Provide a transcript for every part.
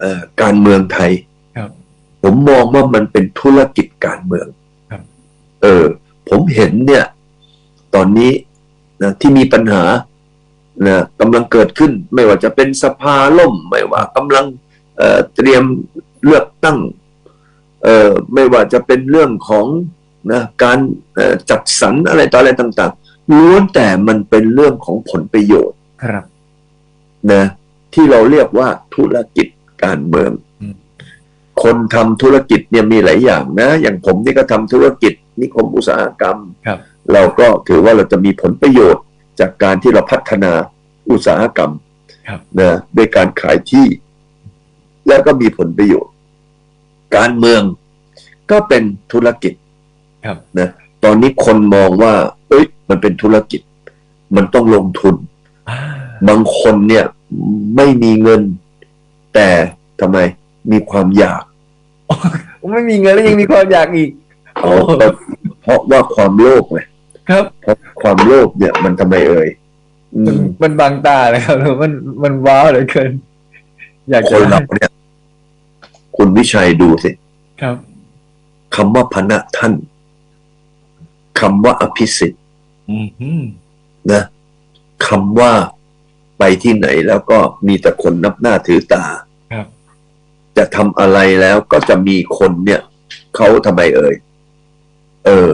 เอ่อการเมืองไทยครับผมมองว่ามันเป็นธุรกิจการเมืองครับเออ ผมเห็นเนี่ย ตอนนี้นะที่มีปัญหานะกำลังเกิดขึ้น ไม่ว่าจะเป็นสภาล่ม ไม่ว่ากำลังเอ่อเตรียมเลือกตั้งเอ่อไม่ว่าจะเป็นเรื่องของนะการเอ่อจัดสรรอะไรต่ออะไรต่างๆล้วนแต่มันเป็นเรื่องของผลประโยชน์ครับนะที่เราเรียกว่าธุรกิจ การเมืองอืมคนทำธุรกิจเนี่ยมีหลายอย่างนะ อย่างผมนี่ก็ทำธุรกิจ นิคมอุตสาหกรรมครับเราก็ถือว่าเราจะมีผลประโยชน์จากการที่เราพัฒนาอุตสาหกรรมครับนะด้วยการขายที่ แล้วก็มีผลประโยชน์ การเมืองก็เป็นธุรกิจครับนะตอนนี้คนมองว่า เอ้ย มันเป็นธุรกิจ มันต้องลงทุนอ่าบางคนเนี่ยไม่มีเงิน แต่ทำไมมีความอยาก ไม่มีเงินแล้วยังมีความอยากอีกเพราะเพราะว่าความโลภไงครับเพราะความโลภเนี่ย มันทำไมเอ่ยอืมันมมันบังตาเลยครับมันมันว้าวเหลือเกิน อยากคจะนเราเนี่ยคุณวิชัยดูสิครับคำว่าพนะท่านคำว่าอภิสิทธิ์อืมอืมนะคำว่า ไปที่ไหนแล้วก็มีแต่คนนับหน้าถือตาครับจะทำอะไรแล้วก็จะมีคนเนี่ยเขาทำไมเอ่ยเออ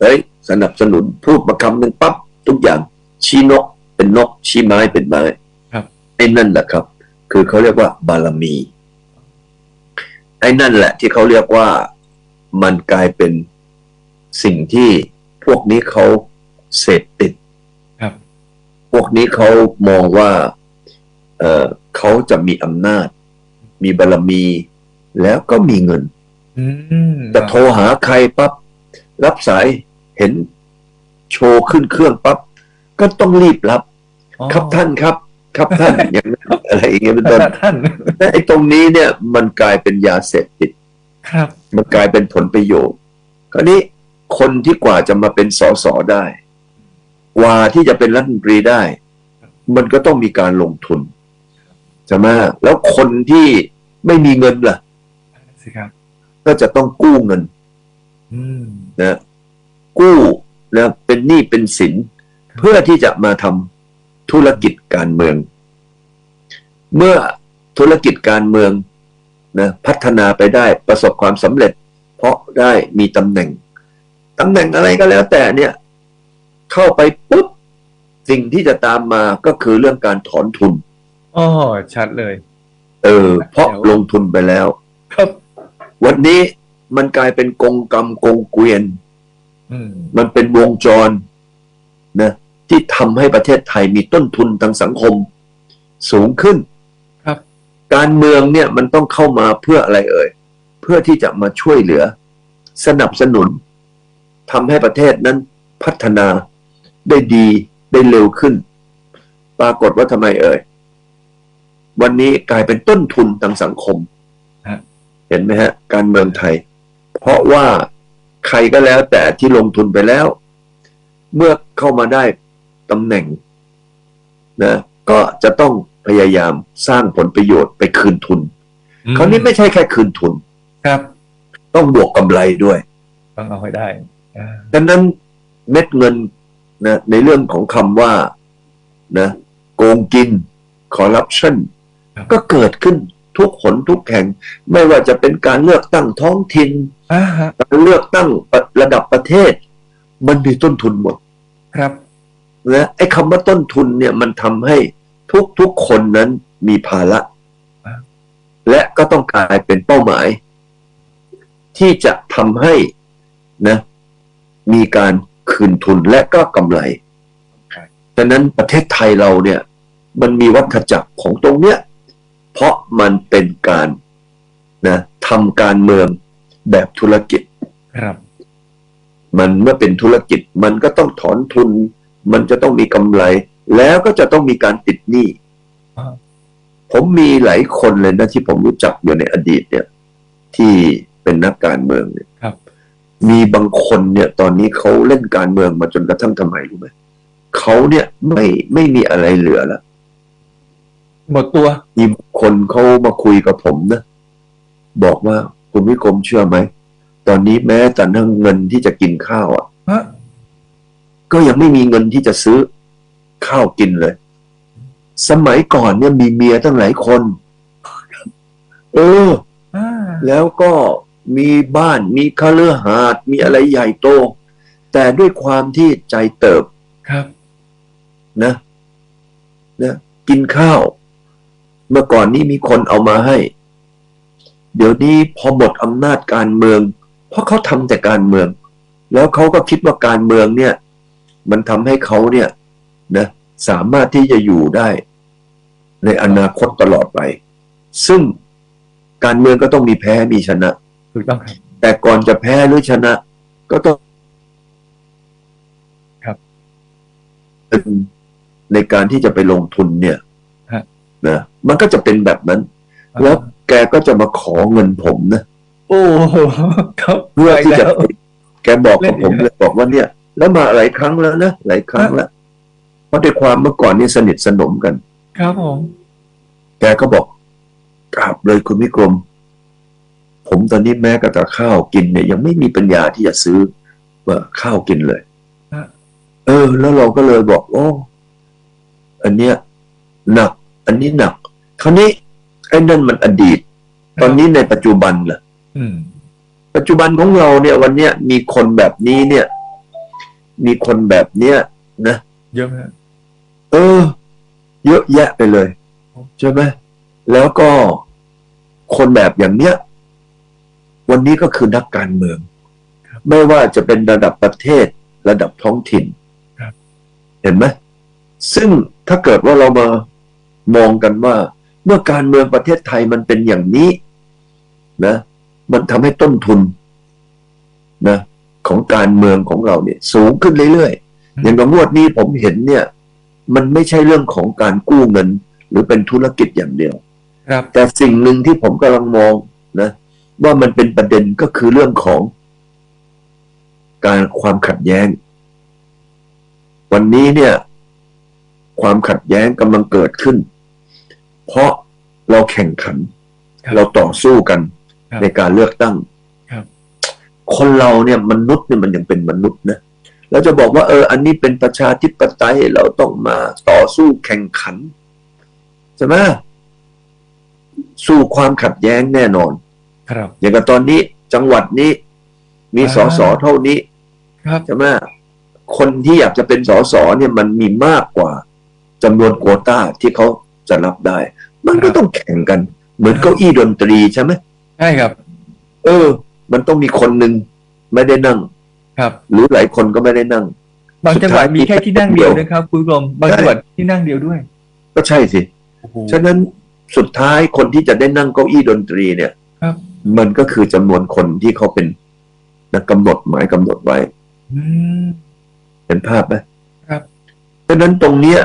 เฮ้ย สนับสนุนพูดมาคำหนึ่งปั๊บทุกอย่างชี้นกเป็นนก ชี้ไม้เป็นไม้ครับไอ้นั่นแหละครับ คือเขาเรียกว่าบารมี ไอ้นั่นแหละที่เขาเรียกว่ามันกลายเป็นสิ่งที่พวกนี้เขาเสพติดครับ พวกนี้เขามองว่าเออเขาจะมีอำนาจ มีบารมีแล้วก็มีเงินอืมแต่โทรหาใครปั๊บรับสายเห็นโชว์ขึ้นเครื่องปั๊บก็ต้องรีบรับอ๋อครับท่านครับ ครับท่านอย่างนั้นอะไรอย่างเงี้ยเป็นต้นท่านแต่ไอ้ตรงนี้เนี่ย มันกลายเป็นยาเสพติดครับ มันกลายเป็นผลประโยชน์คราวนี้คนที่กว่าจะมาเป็นสสได้ กว่าที่จะเป็นรัฐมนตรีได้ มันก็ต้องมีการลงทุนใช่ไหมแล้วคนที่ไม่มีเงินล่ะสิครับก็จะต้องกู้เงินอืมนะกู้นะเป็นหนี้เป็นสิน เพื่อที่จะมาทำธุรกิจการเมือง เมื่อธุรกิจการเมืองนะพัฒนาไปได้ประสบความสำเร็จ เพราะได้มีตำแหน่งตำแหน่งอะไรก็แล้วแต่เนี่ย เข้าไปปุ๊บสิ่งที่จะตามมาก็คือเรื่องการถอนทุนอ๋อชัดเลย เออ เพราะลงทุนไปแล้ว ครับ วันนี้มันกลายเป็นกงกรรมกงเกวียนอืมมันเป็นวงจรนะที่ทำให้ประเทศไทยมีต้นทุนทางสังคม สูงขึ้น ครับ การเมืองเนี่ยมันต้องเข้ามาเพื่ออะไรเอ่ย เพื่อที่จะมาช่วยเหลือ สนับสนุนทำให้ประเทศนั้นพัฒนา ได้ดีได้เร็วขึ้น ปรากฏว่าทำไมเอ่ย วันนี้กลายเป็นต้นทุนทางสังคมฮะเห็นไหมฮะ การเมืองไทย เพราะว่าใครก็แล้วแต่ที่ลงทุนไปแล้ว เมื่อเข้ามาได้ตำแหน่งนะก็จะต้องพยายามสร้างผลประโยชน์ไปคืนทุน คราวนี้ไม่ใช่แค่คืนทุน ครับ ต้องบวกกำไรด้วย ต้องเอาให้ได้อ่าดังนั้นเม็ดเงิน นะในเรื่องของคำว่านะโกงกินคอร์รัปชันก็เกิดขึ้นทุกหนทุกแห่ง ไม่ว่าจะเป็นการเลือกตั้งท้องถิ่นอ่าฮะการเลือกตั้งระดับประเทศ มันมีต้นทุนหมด ครับนะไอ้คำว่าต้นทุนเนี่ยมันทำให้ทุกทุกๆคนนั้นมีภาระอ่าและก็ต้องกลายเป็นเป้าหมาย ที่จะทำให้นะ มีการ คืนทุนและก็กำไรดังนั้นประเทศไทยเราเนี่ย มันมีวัฏจักรของตรงเนี้ย เพราะมันเป็นการนะทำการเมืองแบบธุรกิจครับ มันเมื่อเป็นธุรกิจมันก็ต้องถอนทุน มันจะต้องมีกำไร แล้วก็จะต้องมีการติดหนี้อ่าผมมีหลายคนเลยนะที่ผมรู้จักอยู่ในอดีตเนี่ย ที่เป็นนักการเมืองเนี่ยครับ มีบางคนเนี่ย ตอนนี้เขาเล่นการเมืองมาจนกระทั่งทำไมรู้ไหมเขาเนี่ยไม่ไม่มีอะไรเหลือแล้วหมดตัว มีคนเขามาคุยกับผมนะบอกว่าคุณวิกรมเชื่อไหม ตอนนี้แม้แต่นั่งเงินที่จะกินข้าวอะฮะก็ยังไม่มีเงินที่จะซื้อข้าวกินเลย สมัยก่อนเนี่ยมีเมียตั้งหลายคน เอออ่าแล้วก็ มีบ้าน มีคฤหาสน์มีอะไรใหญ่โต แต่ด้วยความที่ใจเติบครับ นะนะกินข้าว เมื่อก่อนนี้มีคนเอามาให้ เดี๋ยวนี้พอหมดอำนาจการเมือง เพราะเขาทำแต่การเมือง แล้วเขาก็คิดว่าการเมืองเนี่ย มันทำให้เขาเนี่ย นะสามารถที่จะอยู่ได้ ในอนาคตตลอดไป ซึ่งการเมืองก็ต้องมีแพ้มีชนะ ถูกต้องครับ แต่ก่อนจะแพ้หรือชนะ ก็ต้องครับเป็นในการที่จะไปลงทุนเนี่ยฮะนะมันก็จะเป็นแบบนั้น แล้วแกก็จะมาขอเงินผมนะโอ้โหครับเพื่อที่จะไปแล้วแกบอกกับเล่นอีกผมเลยบอกว่าเนี่ย แล้วมาหลายครั้งแล้วนะหลายครั้งแล้วเพราะด้วยความเมื่อก่อนนี่สนิทสนมกัน ครับผมแกก็บอกกราบเลยคุณวิกรม ผมตอนนี้แม้กระทั่งข้าวกินเนี่ยยังไม่มีปัญญาที่จะซื้อว่าข้าวกินเลยฮะเออ แล้วเราก็เลยบอกโอ้อันเนี้ยหนัก อันนี้หนัก คราวนี้ไอ้นั่นมันอดีต ตอนนี้ในปัจจุบันล่ะอืมปัจจุบันของเราเนี่ย วันเนี้ยมีคนแบบนี้เนี่ย มีคนแบบเนี้ยนะเยอะไหมฮะเออ เยอะแยะไปเลยใช่ไหมแล้วก็คนแบบอย่างเนี้ย วันนี้ก็คือนักการเมือง ไม่ว่าจะเป็นระดับประเทศ ระดับท้องถิ่นครับเห็นไหมซึ่งถ้าเกิดว่าเรามามองกันว่า เมื่อการเมืองประเทศไทยมันเป็นอย่างนี้นะ มันทำให้ต้นทุนนะของการเมืองของเราเนี่ย สูงขึ้นเรื่อยๆ อย่างกับงวดนี้ผมเห็นเนี่ย มันไม่ใช่เรื่องของการกู้เงิน หรือเป็นธุรกิจอย่างเดียวครับแต่สิ่งหนึ่งที่ผมกำลังมองนะ ว่ามันเป็นประเด็นก็คือเรื่องของการความขัดแย้ง วันนี้เนี่ย ความขัดแย้งกำลังเกิดขึ้น เพราะเราแข่งขันครับเราต่อสู้กันครับในการเลือกตั้งครับคนเราเนี่ยมนุษย์เนี่ยมันยังเป็นมนุษย์นะแล้วจะบอกว่าเออ อันนี้เป็นประชาธิปไตยเราต้องมาต่อสู้แข่งขันใช่ไหมสู้ความขัดแย้งแน่นอน ครับ อย่างกับตอนนี้จังหวัดนี้มีอ่าสอสอเท่านี้ครับใช่ไหมคนที่อยากจะเป็นสอสอเนี่ยมันมีมากกว่าจำนวนโควต้าที่เขาจะรับได้ มันก็ต้องแข่งกัน เหมือนเก้าอี้ดนตรีใช่ไหมใช่ครับ เออ มันต้องมีคนหนึ่งไม่ได้นั่ง ครับ หรือหลายคนก็ไม่ได้นั่ง บางจังหวัดมีแค่ที่นั่งเดียวนะครับคุณกรมบางใช่จังหวัดที่นั่งเดียวด้วย ก็ใช่สิโอ้โหฉะนั้นสุดท้ายคนที่จะได้นั่งเก้าอี้ดนตรีเนี่ยครับ มันก็คือจำนวนคนที่เขาเป็นนักกำหนดหมายกำหนดไว้อืมเห็นภาพไหมครับเพราะฉะนั้นตรงเนี้ย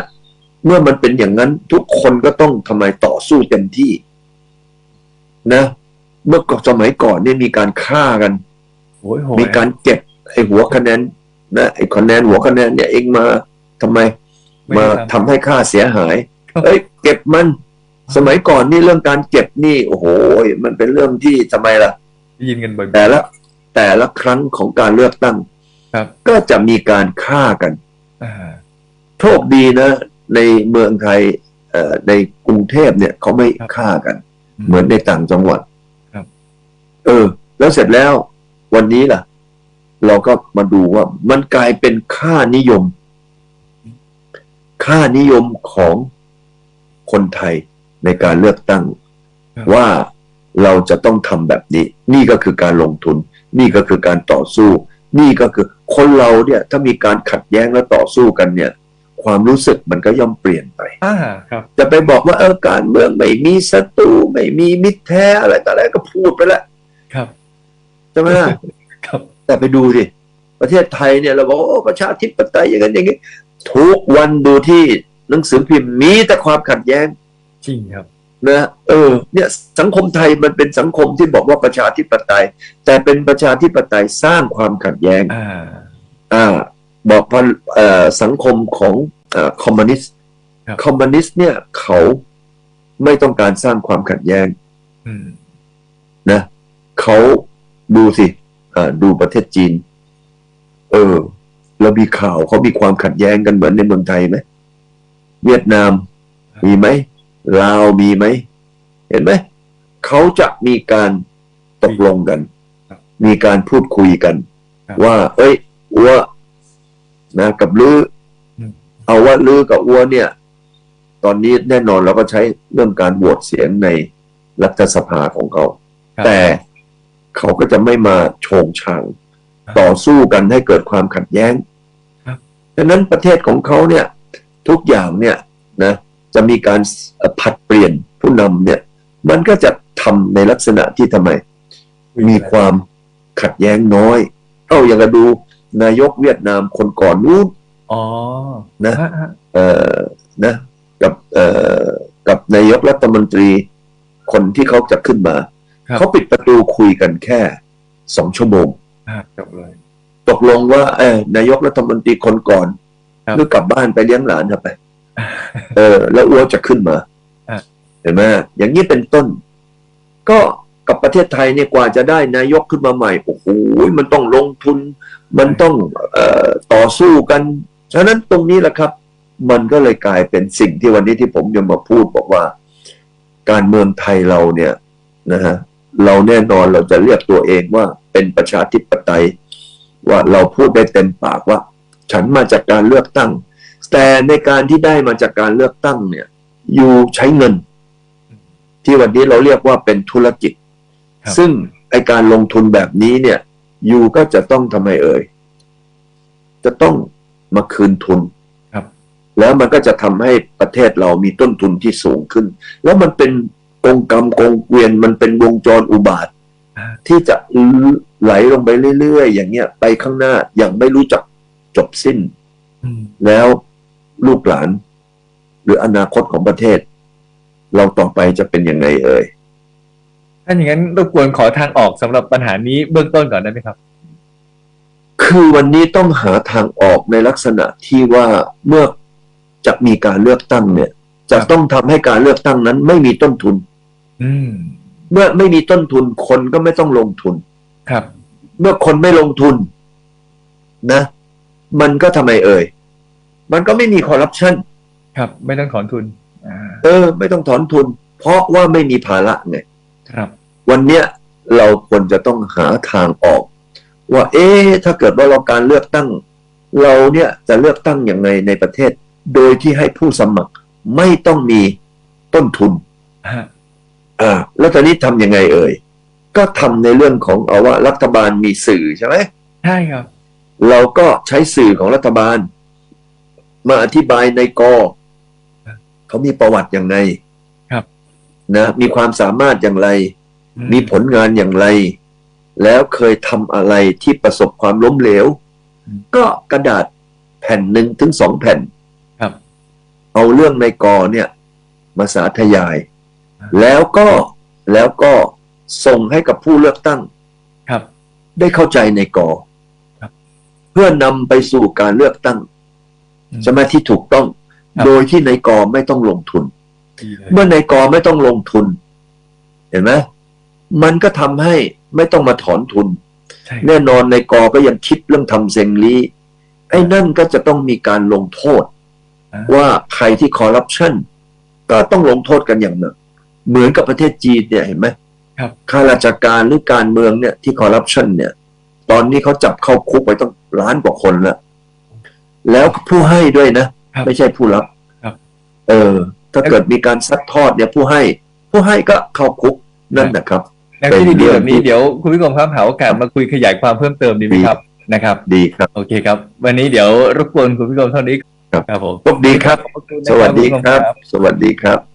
เมื่อมันเป็นอย่างนั้นทุกคนก็ต้องทำไมต่อสู้เต็มที่ นะ เมื่อก่อนสมัยก่อนเนี่ยมีการฆ่ากันโอ้ยโหยมีการเก็บไอ้หัวคะแนนนะไอ้คะแนนหัวคะแนนเนี่ยเองมาทำไมไม่มาได้ทำให้ค่าเสียหายครับเอ้ย เก็บมัน สมัยก่อนนี่เรื่องการเก็บนี่โอ้โหมันเป็นเรื่องที่ทำไมล่ะได้ยินกันบ่อยแต่ละแต่ละครั้งของการเลือกตั้งๆครับก็จะมีการฆ่ากันอ่าโชคดีนะ ในเมืองไทยเอ่อในกรุงเทพเนี่ยเขาไม่ฆ่ากัน เหมือนในต่างจังหวัดครับเออ แล้วเสร็จแล้ววันนี้ล่ะ เราก็มาดูว่ามันกลายเป็นค่านิยม ค่านิยมของคนไทย ในการเลือกตั้งครับว่าเราจะต้องทำแบบนี้ นี่ก็คือการลงทุน นี่ก็คือการต่อสู้ นี่ก็คือคนเราเนี่ยถ้ามีการขัดแย้งและต่อสู้กันเนี่ย ความรู้สึกมันก็ย่อมเปลี่ยนไปอ่าครับจะไปบอกว่าเออการเมืองไม่มีศัตรูไม่มีมิตรแท้อะไรต่ออะไรก็พูดไปแล้วครับใช่ไหมล่ะครับ แต่ไปดูดิประเทศไทยเนี่ยเราบอกว่าโอ้ประชาธิปไตยอย่างนั้นอย่างนี้ทุกวันดูที่หนังสือพิมพ์มีแต่ความขัดแย้ง จริงครับนะเออเนี่ยสังคมไทยมันเป็นสังคมที่บอกว่าประชาธิปไตย แต่เป็นประชาธิปไตยสร้างความขัดแย้งอ่าอ่าบอกว่าเอ่อสังคมของเอ่อคอมมิวนิสต์ครับคอมมิวนิสต์เนี่ย เขาไม่ต้องการสร้างความขัดแย้งอืมนะเขาดูสิอ่าดูประเทศจีน เออเรามีข่าวเขามีความขัดแย้งกันเหมือนในเมืองไทยไหมเวียดนามมีไหม ลาวมีไหม เห็นไหม เขาจะมีการตกลงกัน มีการพูดคุยกัน ว่า เอ้ยอัวนะกับลืออเอาว่าลือกับอัวเนี่ย ตอนนี้แน่นอนเราก็ใช้เรื่องการโหวตเสียงในรัฐสภาของเขาครับแต่เขาก็จะไม่มาโชงช่างต่อสู้กันให้เกิดความขัดแย้งครับดังนั้นประเทศของเขาเนี่ย ทุกอย่างเนี่ยนะ จะมีการผัดเปลี่ยนผู้นำเนี่ย มันก็จะทำในลักษณะที่ทำไม มีความขัดแย้งน้อย เอาอย่างเราดูนายกเวียดนามคนก่อนนู้นอ๋อนะฮะฮะเอ่อนะ กับเอ่อกับนายกรัฐมนตรีคนที่เขาจะขึ้นมาครับเขาปิดประตูคุยกันแค่สองชั่วโมงอ่าจบเลยตกลงว่าเออนายกรัฐมนตรีคนก่อนครับหรือกลับบ้านไปเลี้ยงหลานเถอะไป เออ แล้วอ้วจะขึ้นมาอะเห็นไหมอย่างนี้เป็นต้น ก็กับประเทศไทยเนี่ยกว่าจะได้นายกขึ้นมาใหม่โอ้โหมันต้องลงทุน มันต้องเอ่อต่อสู้กัน ฉะนั้นตรงนี้แหละครับ มันก็เลยกลายเป็นสิ่งที่วันนี้ที่ผมจะมาพูดบอกว่า การเมืองไทยเราเนี่ยนะฮะเราแน่นอนเราจะเรียกตัวเองว่าเป็นประชาธิปไตย ว่าเราพูดได้เต็มปากว่า ฉันมาจากการเลือกตั้ง แต่ในการที่ได้มาจากการเลือกตั้งเนี่ยอยู่ใช้เงิน ที่วันนี้เราเรียกว่าเป็นธุรกิจครับซึ่งไอการลงทุนแบบนี้เนี่ยยูก็จะต้องทำไมเอ่ย จะต้องมาคืนทุนครับแล้วมันก็จะทำให้ประเทศเรามีต้นทุนที่สูงขึ้น แล้วมันเป็นกงกรรมกงเกวียนมันเป็นวงจรอุบาทอ่าที่จะไหลลงไปเรื่อยๆ อย่างเงี้ย ไปข้างหน้าอย่างไม่รู้จักจบสิ้นอืมแล้ว ลูกหลาน หรืออนาคตของประเทศ เราต่อไปจะเป็นยังไงเอ่ยถ้าอย่างนั้นรบกวนขอทางออกสำหรับปัญหานี้เบื้องต้นก่อนได้ไหมครับ คือวันนี้ต้องหาทางออกในลักษณะที่ว่าเมื่อจะมีการเลือกตั้งเนี่ย จะครับต้องทำให้การเลือกตั้งนั้น ไม่มีต้นทุน อืม เมื่อไม่มีต้นทุนคนก็ไม่ต้องลงทุน ครับ เมื่อคนไม่ลงทุน นะ มันก็ทำไมเอ่ย มันก็ไม่มีคอร์รัปชันครับ ไม่ต้องถอนทุนอ่าเออ ไม่ต้องถอนทุน เพราะว่าไม่มีภาระไงครับ วันเนี้ยเราควรจะต้องหาทางออก ว่า เอ๊ะถ้าเกิดว่าเราการเลือกตั้ง เราเนี่ยจะเลือกตั้งอย่างไรในประเทศ โดยที่ให้ผู้สมัครไม่ต้องมีต้นทุนฮะอ่าแล้วตอนนี้ทำยังไงเอ่ยก็ทำในเรื่องของเอาว่ารัฐบาลมีสื่อใช่ไหมใช่ครับ เราก็ใช้สื่อของรัฐบาล มาอธิบายในกอเขามีประวัติอย่างไรครับนะมีความสามารถอย่างไรอืมีผลงานอย่างไร แล้วเคยทำอะไรที่ประสบความล้มเหลวอืมก็กระดาษแผ่นหนึ่งถึงสองแผ่นครับเอาเรื่องในกอเนี่ยมาสาธยายอ่าแล้วก็แล้วก็ส่งให้กับผู้เลือกตั้งครับได้เข้าใจในกอครับเพื่อนำไปสู่การเลือกตั้งอืม ใช่ไหมที่ถูกต้องครับโดยที่ในกอไม่ต้องลงทุนดีเลยเมื่อในกอไม่ต้องลงทุน เห็นไหมมันก็ทำให้ไม่ต้องมาถอนทุนใช่แน่นอนในกอก็ยังคิดเรื่องทำเซงลีไอ้นั่นก็จะต้องมีการลงโทษอ่าว่าใครที่คอร์รัปชันก็ต้องลงโทษกันอย่างหนักเหมือนกับประเทศจีนเนี่ยเห็นไหมครับข้าราชการหรือการเมืองเนี่ยที่คอร์รัปชันเนี่ย ตอนนี้เขาจับเข้าคุกไปต้องล้านกว่าคนแล้ว แล้วผู้ให้ด้วยนะครับไม่ใช่ผู้รับครับเออ ถ้าเกิดมีการซัดทอดเนี่ยผู้ให้ ผู้ให้ก็เข้าคุกนั่นนะครับแล้วที่เป็นดีเรื่ๆองแบบนี้ที่เดี๋ยวคุณผู้ชมครับหาโอกาสมาคุยขยายความเพิ่มเติมดีไหมครับนะครับ ดีครับ โอเคครับ วันนี้เดี๋ยวรบกวนคุณผู้ชมเท่านี้ครับครับผมโชคดีครับขอบคุณนะสวัสดีณผู้ชมครับ สวัสดีครับ